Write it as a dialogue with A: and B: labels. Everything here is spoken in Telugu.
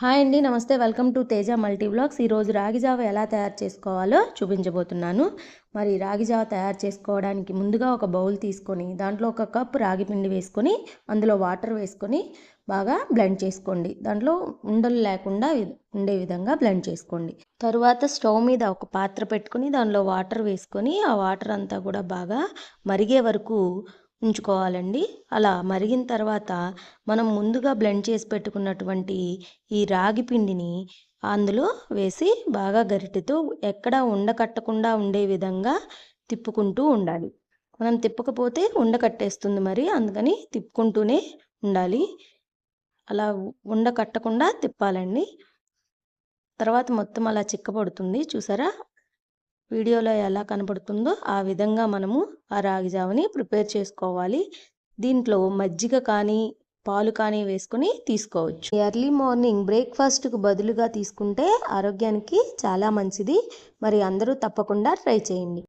A: హాయ్ అండి నమస్తే. Welcome to Teja multi blogs. ఈరోజు రాగి జావ ఎలా తయారు చేసుకోవాలో చూపించబోతున్నాను. మరి రాగి జావ తయారు చేసుకోవడానికి ముందుగా ఒక బౌల్ తీసుకొని దాంట్లో ఒక కప్ రాగి పిండి వేసుకొని అందులో వాటర్ వేసుకొని బాగా బ్లెండ్ చేసుకోండి. దాంట్లో ఉండలు లేకుండా ఉండే విధంగా బ్లెండ్ చేసుకోండి. తరువాత స్టవ్ మీద ఒక పాత్ర పెట్టుకొని దానిలో వాటర్ వేసుకొని ఆ వాటర్ అంతా కూడా బాగా మరిగే వరకు ఉంచుకోవాలండి. అలా మరిగిన తర్వాత మనం ముందుగా బ్లెండ్ చేసి పెట్టుకున్నటువంటి ఈ రాగి పిండిని అందులో వేసి బాగా గరిటెతో ఎక్కడా ఉండకట్టకుండా ఉండే విధంగా తిప్పుకుంటూ ఉండాలి. మనం తిప్పకపోతే ఉండకట్టేస్తుంది మరి అందుకని తిప్పుకుంటూనే ఉండాలి. అలా ఉండకట్టకుండా తిప్పాలండి. తర్వాత మొత్తం అలా చిక్కబడుతుంది. చూసారా? వీడియోలో ఎలా కనబడుతుందో ఆ విధంగా మనము ఆ రాగి జావని ప్రిపేర్ చేసుకోవాలి. దీంట్లో మజ్జిగ కానీ పాలు కానీ వేసుకొని తీసుకోవచ్చు. ఎర్లీ మార్నింగ్ బ్రేక్ఫాస్ట్కు బదులుగా తీసుకుంటే ఆరోగ్యానికి చాలా మంచిది. మరి అందరూ తప్పకుండా ట్రై చేయండి.